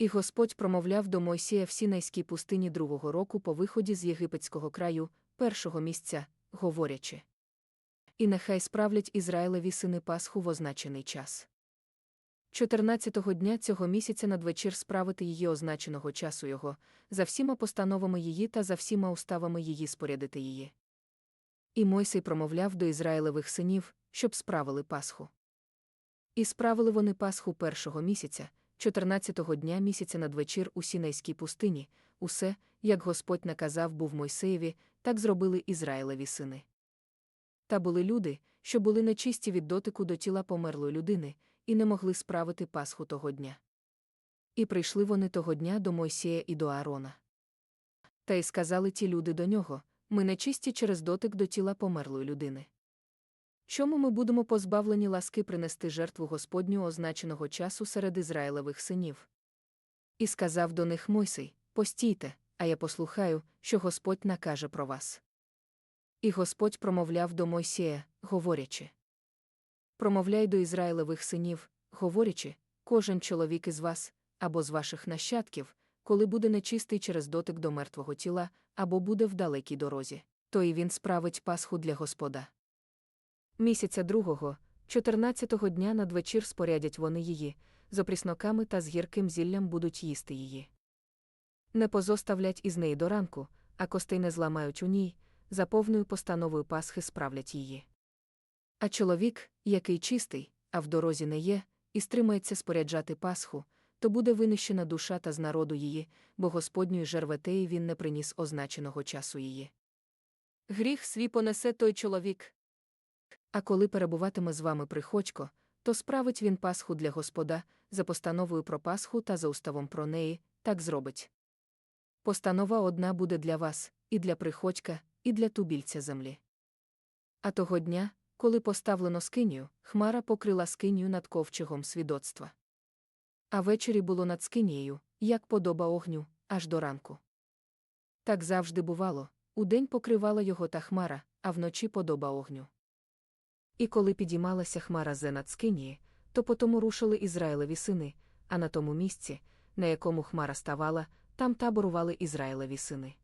І Господь промовляв до Мойсія в Сінайській пустині другого року по виході з єгипетського краю, першого місця, говорячи. І нехай справлять Ізраїлеві сини Пасху в означений час. 14-го дня цього місяця надвечір справити її означеного часу його, за всіма постановами її та за всіма уставами її спорядити її. І Мойсей промовляв до Ізраїлевих синів, щоб справили Пасху. І справили вони Пасху першого місяця, 14-го дня місяця надвечір у Сінайській пустині, усе, як Господь наказав був Мойсеєві, так зробили Ізраїлеві сини. Та були люди, що були нечисті від дотику до тіла померлої людини, і не могли справити Пасху того дня. І прийшли вони того дня до Мойсія і до Аарона. Та й сказали ті люди до нього ми нечисті через дотик до тіла померлої людини. Чому ми будемо позбавлені ласки принести жертву Господню означеного часу серед Ізраїлевих синів? І сказав до них Мойсей Постійте, а я послухаю, що Господь накаже про вас. І Господь промовляв до Мойсія, говорячи. Промовляй до Ізраїлевих синів, говорячи, кожен чоловік із вас, або з ваших нащадків, коли буде нечистий через дотик до мертвого тіла, або буде в далекій дорозі, то і він справить Пасху для Господа. Місяця другого, 14-го дня надвечір спорядять вони її, з опрісноками та з гірким зіллям будуть їсти її. Не позоставлять із неї до ранку, а костей не зламають у ній, за повною постановою Пасхи справлять її. А чоловік, який чистий, а в дорозі не є, і стримається споряджати Пасху, то буде винищена душа та з народу її, бо Господньої жерветеї він не приніс означеного часу її. Гріх свій понесе той чоловік. А коли перебуватиме з вами приходько, то справить він Пасху для Господа, за постановою про Пасху та за уставом про неї, так зробить. Постанова одна буде для вас, і для приходька, і для тубільця землі. А того дня, коли поставлено скинію, хмара покрила скинію над ковчегом свідоцтва. А ввечері було над скинією, як подоба огню, аж до ранку. Так завжди бувало удень покривала його та хмара, а вночі подоба огню. І коли підіймалася хмара зе над скинії, то потому рушили Ізраїлеві сини, а на тому місці, на якому хмара ставала, там таборували Ізраїлеві сини.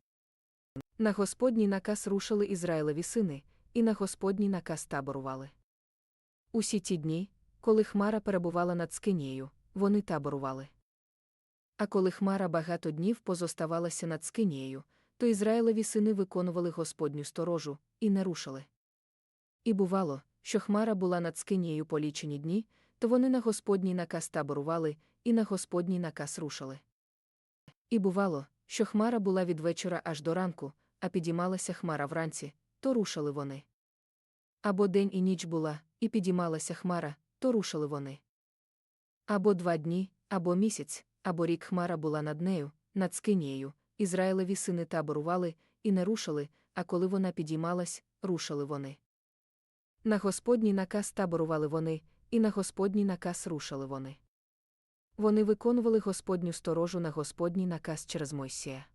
На Господній наказ рушили Ізраїлеві сини, і на Господній наказ таборували. Усі ті дні, коли хмара перебувала над скинією, вони таборували. А коли хмара багато днів позоставалася над скинією, то Ізраїлеві сини виконували Господню сторожу і не рушили. І бувало, що хмара була над скинією полічені дні, то вони на Господній наказ таборували і на Господній наказ рушили. І бувало, що хмара була від вечора аж до ранку, а підіймалася хмара вранці, то рушили вони. Або день і ніч була, і підіймалася хмара, то рушили вони. Або два дні, або місяць, або рік хмара була над нею, над скинією, Ізраїлеві сини таборували і не рушили, а коли вона підіймалась, рушили вони. На Господній наказ таборували вони, і на Господній наказ рушили вони. Вони виконували Господню сторожу на Господній наказ через Мойсія.